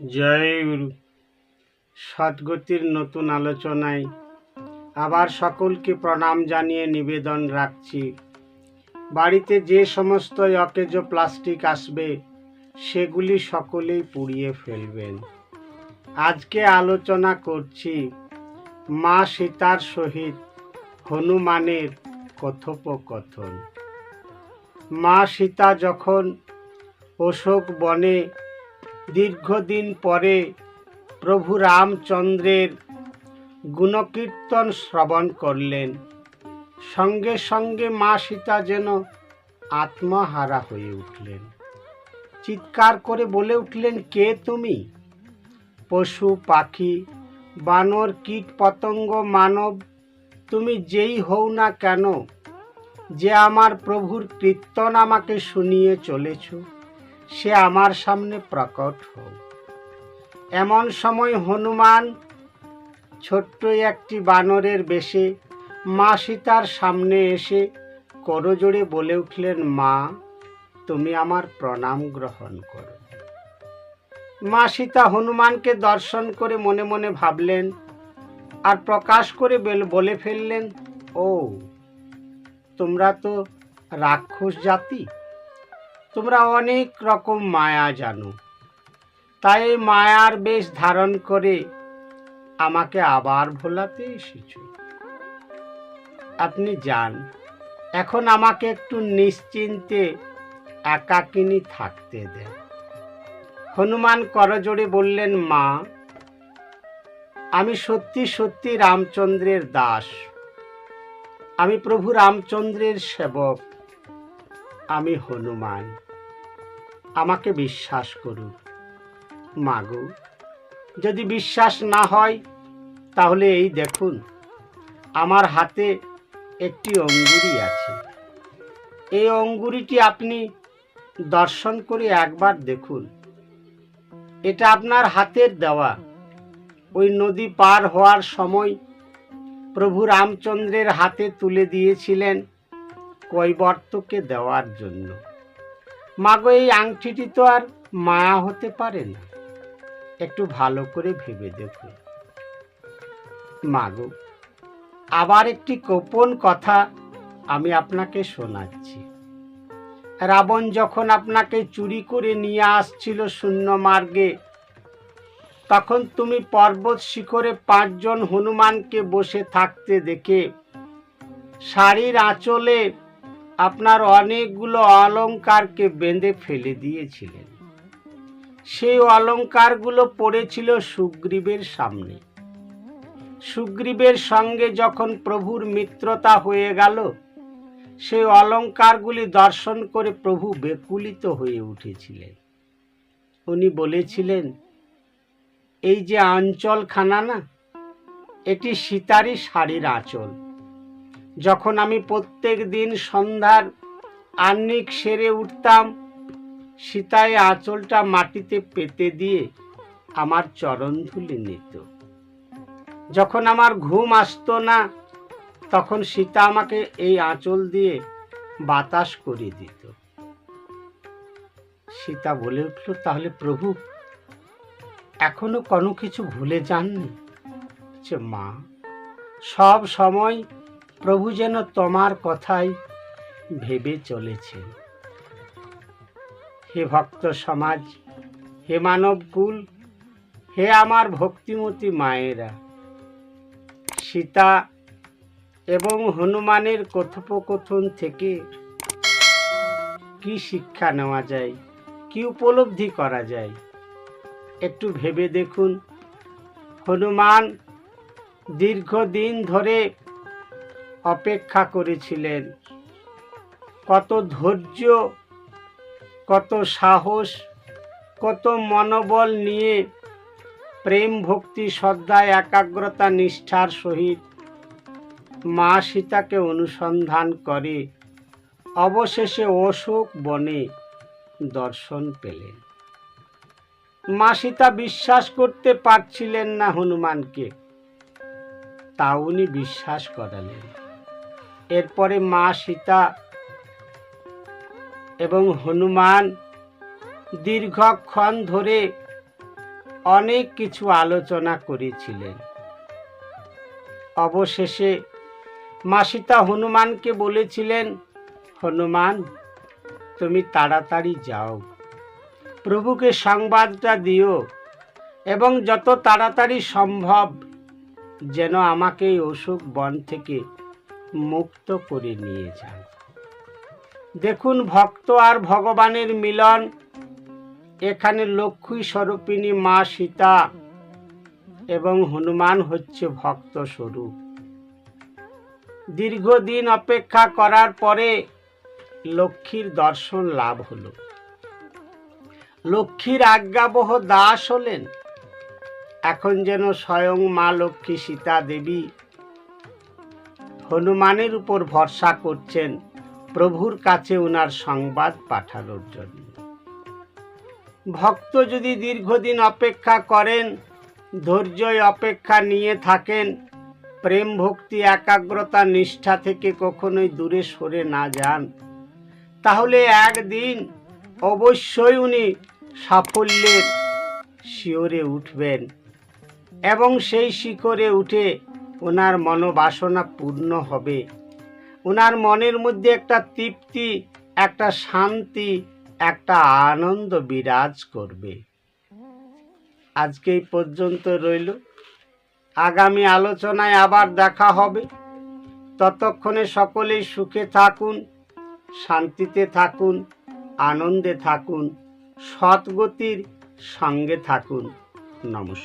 জয় গুরু। সদ্গতির নতুন আলোচনায় আবার সকলকে প্রণাম জানিয়ে নিবেদন রাখছি। বাড়িতে যে সমস্ত অকেজ প্লাস্টিক আসবে, সেগুলি সকলেই পুড়িয়ে ফেলবেন। আজকে আলোচনা করছি মা সীতার সহিত হনুমানের কথোপকথন। মা সীতা যখন অশোক বনে দীর্ঘদিন পরে প্রভু রামচন্দ্রের গুণকীর্তন শ্রবণ করলেন। সঙ্গে সঙ্গে মা সীতা যেন আত্মহারা হয়ে উঠলেন। চিৎকার করে বলে উঠলেন, কে তুমি? পশু, পাখি, বানর, কীট, পতঙ্গ, মানব, তুমি যেই হও না কেন, যে আমার প্রভুর কীর্তন আমাকে শুনিয়ে চলেছ সে আমার সামনে প্রকট হও এমন সময় হনুমান ছোট্ট একটি বানরের বেশে মা সীতার সামনে এসে করজোড়ে বলে উঠলেন, মা, তুমি আমার প্রণাম গ্রহণ করো। মা সীতা হনুমানকে দর্শন করে মনে মনে ভাবলেন আর প্রকাশ করে বলে ফেললেন, ও, তোমরা তো রাক্ষস জাতি তোমরা অনেক রকম মায়া জানো। তাই মায়ার বেশ ধারণ করে আমাকে আবার ভোলাতে এসেছ। আপনি যান, এখন আমাকে একটু নিশ্চিন্তে একাকিনী থাকতে দেন। হনুমান করজোড়ে বললেন, মা, আমি সত্যি সত্যি রামচন্দ্রের দাস। আমি প্রভু রামচন্দ্রের সেবক, আমি হনুমান। আমাকে বিশ্বাস করুন। মাগো, যদি বিশ্বাস না হয়, তাহলে এই দেখুন, আমার হাতে একটি অঙ্গুরি আছে। এই অঙ্গুরিটি আপনি দর্শন করে একবার দেখুন। এটা আপনার হাতের দেওয়া। ওই নদী পার হওয়ার সময় প্রভু রামচন্দ্রের হাতে তুলে দিয়েছিলেন কৈবর্তকে দেওয়ার জন্য। মাগো, এই আংটিটি তো আর মায়া হতে পারে না। একটু ভালো করে ভেবে দেখুন মাগো, আবার একটি গোপন কথা আমি আপনাকে শোনাচ্ছি। রাবণ যখন আপনাকে চুরি করে নিয়ে আসছিল শূন্য মার্গে, তখন তুমি পর্বত শিখরে পাঁচজন হনুমানকে বসে থাকতে দেখে, শাড়ির আঁচলে আপনার অনেকগুলো অলংকারকে বেঁধে ফেলে দিয়েছিলেন। সেই অলংকারগুলো পড়েছিল সুগ্রীবের সামনে। সুগ্রীবের সঙ্গে যখন প্রভুর মিত্রতা হয়ে গেল, সেই অলঙ্কারগুলি দর্শন করে প্রভু বেকুলিত হয়ে উঠেছিলেন। উনি বলেছিলেন, এই যে আঞ্চলখানা না, এটি সীতারই শাড়ির আঁচল। যখন আমি প্রত্যেক দিন সন্ধ্যার আর্নিক সেরে উঠতাম, সীতায় আঁচলটা মাটিতে পেতে দিয়ে আমার চরণ ধুলি নিত। যখন আমার ঘুম আসতো না, তখন সীতা আমাকে এই আঁচল দিয়ে বাতাস করে দিত। সীতা বলে উঠল, তাহলে প্রভু, এখনও কোনো কিছু ভুলে যাননি? যে মা, সব সময় প্রভু যেন তোমার কথাই ভেবে চলেছেন হে ভক্ত সমাজ, হে মানব কুল, হে আমার ভক্তিমতী মায়েরা, সীতা এবং হনুমানের কথোপকথন থেকে কি শিক্ষা নেওয়া যায়, কি উপলব্ধি করা যায়, একটু ভেবে দেখুন। হনুমান দীর্ঘদিন ধরে অপেক্ষা করেছিলেন। কত ধৈর্য, কত সাহস, কত মনোবল নিয়ে প্রেম ভক্তি, শ্রদ্ধা, একাগ্রতা, নিষ্ঠার সহিত মা সীতাকে অনুসন্ধান করে। অবশেষে অশোক বনে দর্শন পেলেন। মা সীতা বিশ্বাস করতে পারছিলেন না হনুমানকে। তা উনি বিশ্বাস করালেন। এরপরে মা সীতা এবং হনুমান দীর্ঘক্ষণ ধরে অনেক কিছু আলোচনা করেছিলেন। অবশেষে মা সীতা হনুমানকে বলেছিলেন, হনুমান, তুমি তাড়াতাড়ি যাও। প্রভুকে সংবাদটা দিও এবং যত তাড়াতাড়ি সম্ভব যেন আমাকে এই অসুখ বন থেকে মুক্ত করে নিয়ে যান। দেখুন ভক্ত আর ভগবানের মিলন। এখানে লক্ষ্মী স্বরূপিণী মা সীতা এবং হনুমান হচ্ছে ভক্ত স্বরূপ। দীর্ঘদিন অপেক্ষা করার পরে লক্ষ্মীর দর্শন লাভ হলো। লক্ষ্মীর আজ্ঞাবহ দাস হলেন। এখন যেন স্বয়ং মা লক্ষ্মী সীতা দেবী হনুমানের উপর ভরসা করছেন প্রভুর কাছে ওনার সংবাদ পাঠানোর জন্য। ভক্ত যদি দীর্ঘদিন অপেক্ষা করেন, ধৈর্যই অপেক্ষা নিয়ে থাকেন, প্রেম ভক্তি, একাগ্রতা, নিষ্ঠা থেকে কখনোই দূরে সরে না যান, তাহলে একদিন অবশ্যই উনি সাফল্যের শিওরে উঠবেন এবং সেই শিখরে উঠে ওনার মনোবাসনা পূর্ণ হবে। ওনার মনের মধ্যে একটা তৃপ্তি, একটা শান্তি, একটা আনন্দ বিরাজ করবে। আজকে এই পর্যন্ত রইল। আগামী আলোচনায় আবার দেখা হবে। ততক্ষণে সকলেই সুখে থাকুন, শান্তিতে থাকুন, আনন্দে থাকুন, সৎগতির সঙ্গে থাকুন। নমস্কার।